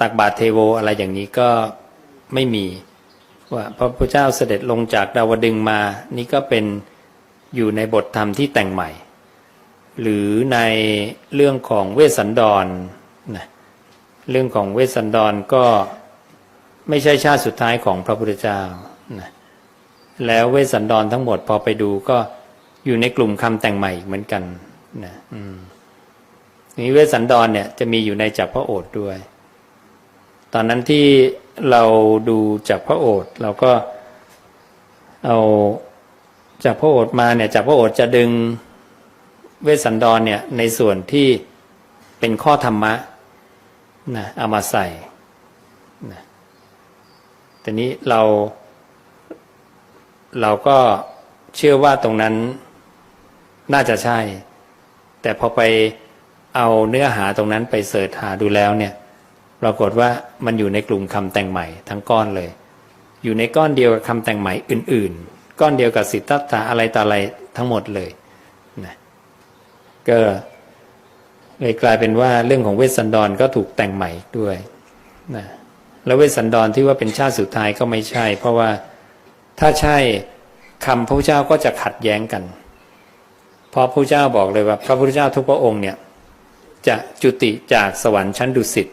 ตักบาตรเทโวอะไรอย่างนี้ก็ไม่มี ว่าพระพุทธเจ้าเสด็จลงจากดาวดึงมา นี่ก็เป็นอยู่ในบทธรรมที่แต่งใหม่ หรือในเรื่องของเวสสันดรนะเรื่องของเวสสันดรก็ไม่ใช่ชาติสุดท้ายของพระพุทธเจ้านะแล้วเวสสันดรทั้งหมดพอไปดูก็อยู่ในกลุ่มคำแต่งใหม่อีกเหมือนกันนะอืมนี้เวสสันดรเนี่ยจะมีอยู่ในจักรพระโอษฐ์ด้วย ตอนนั้นที่เราดูจากพระโอษฐ์เราก็เอาจากพระโอษฐ์มาเนี่ยจากพระโอษฐ์จะดึงเวสสันดรเนี่ยในส่วนที่เป็นข้อธรรมะนะเอามาใส่นะแต่นี้เราเราก็เชื่อว่าตรงนั้นน่าจะใช่ แต่พอไปเอาเนื้อหาตรงนั้นไปเสิร์ชหาดูแล้วเนี่ย ปรากฏว่ามันอยู่ในกลุ่มคำแต่งใหม่ทั้งก้อนเลย อยู่ในก้อนเดียวกับคำแต่งใหม่อื่น ๆ ก้อนเดียวกับสิทธัตถะอะไรต่ออะไรทั้งหมดเลยนะก็เลยกลายเป็นว่าเรื่องของเวสสันดรก็ถูกแต่งใหม่ด้วยนะแล้วเวสสันดรที่ว่าเป็นชาติสุดท้ายก็ไม่ใช่ เพราะว่าถ้าใช่คำพระพุทธเจ้าก็จะขัดแย้งกัน เพราะพระพุทธเจ้าบอกเลยว่า พระพุทธเจ้าทุกพระองค์เนี่ยจะจุติจากสวรรค์ชั้นดุสิต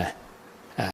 นะ